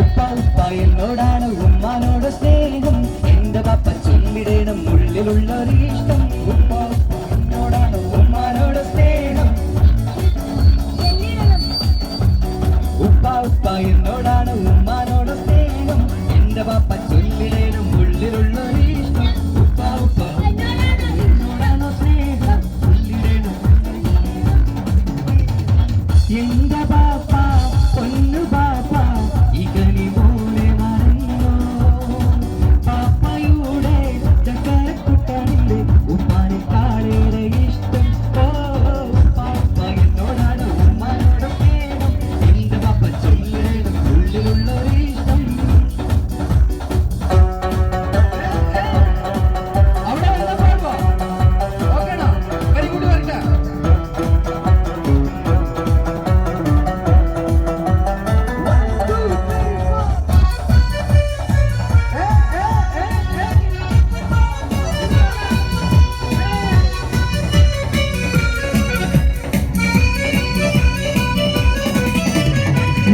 ഉപ്പ ഉപ്പ ഉമ്മാനോട് സ്നേഹം. എന്റെ പപ്പ ചൊല്ലിടണം ഉള്ളിലുള്ള ഒരു ഇഷ്ടം ഉപ്പ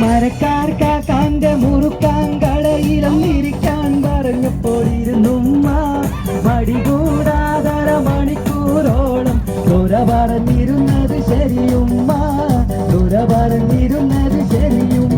മരക്കാർക്ക തന്റെ മുറുക്കാൻ കളയിലും ഇരിക്കാൻ പറഞ്ഞപ്പോഴിരുന്നുമ്മ മടികൂടാതര മണിക്കൂറോളം തുര പറഞ്ഞിരുന്നത് ശരിയുമ്മ. തുര പറഞ്ഞിരുന്നത് ശരിയുമ്മ.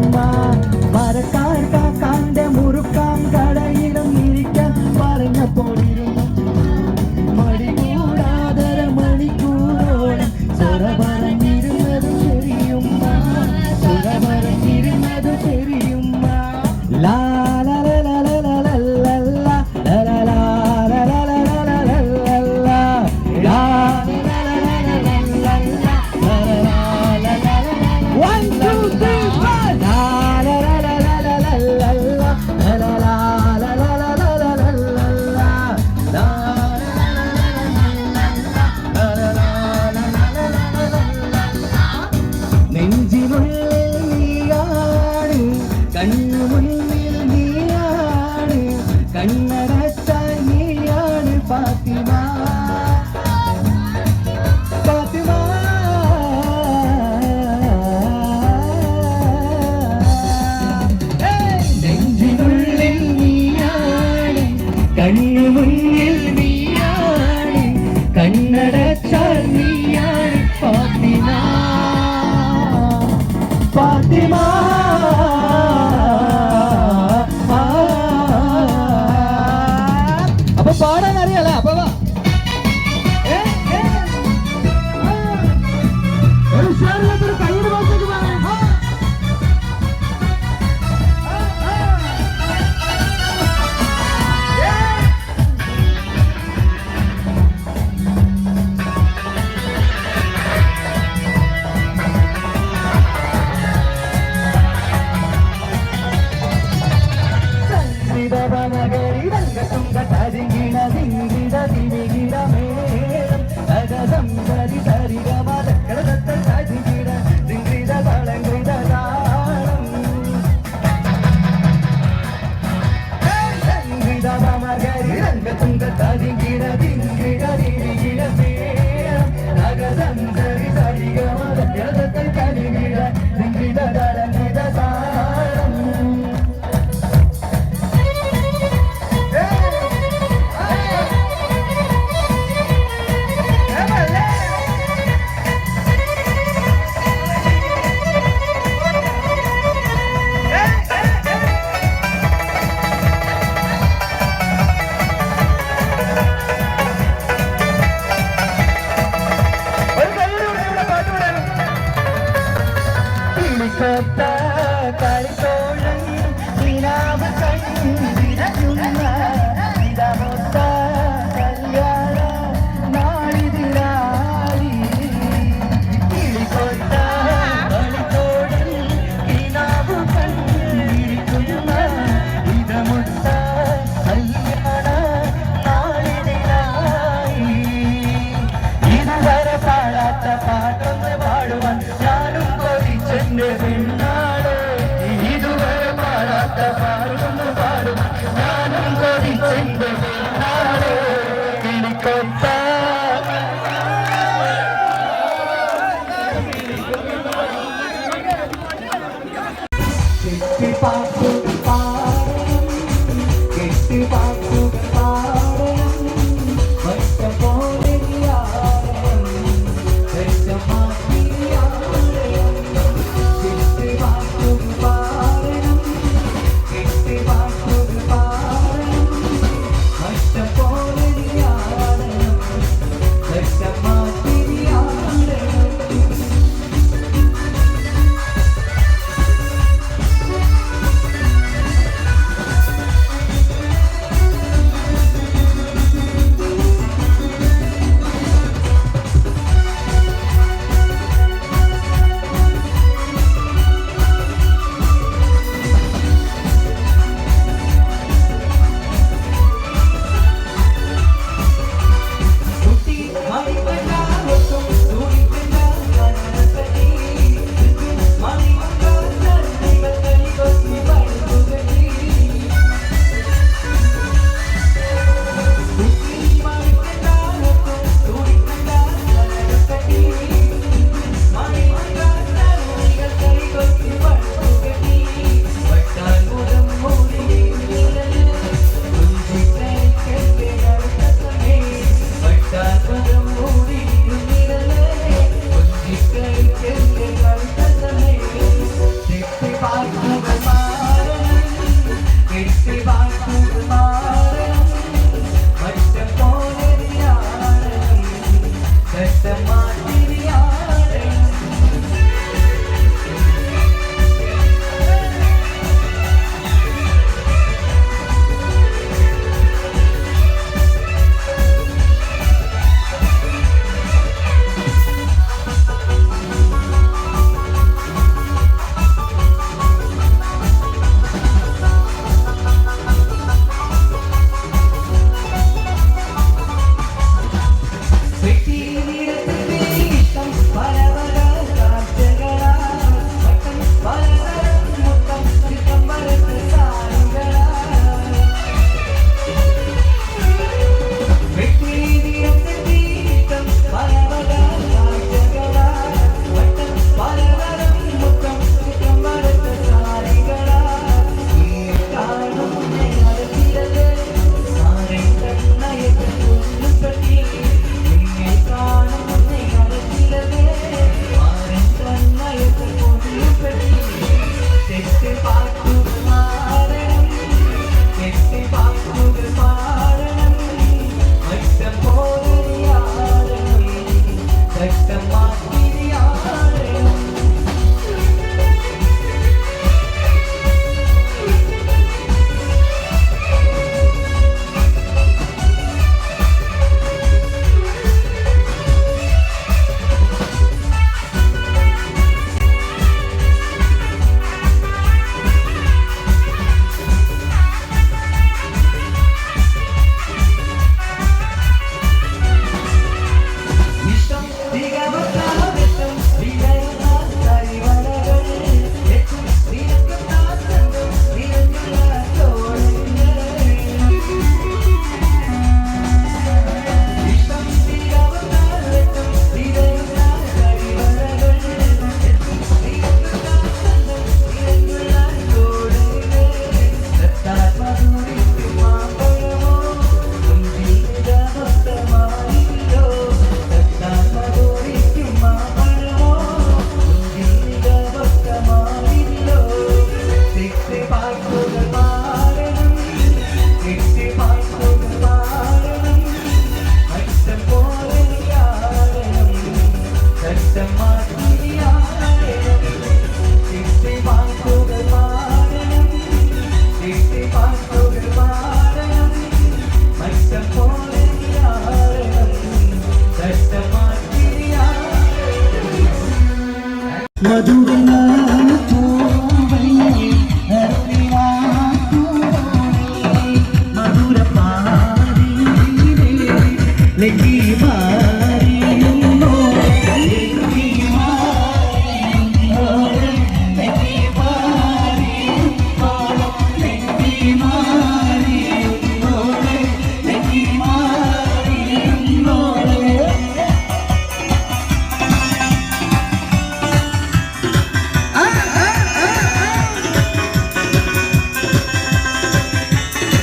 பாட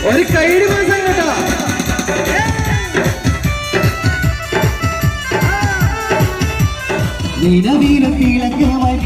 ഒരു കൈ ദിവസം കേട്ടോ. നിലവിലും തിളക്കമായി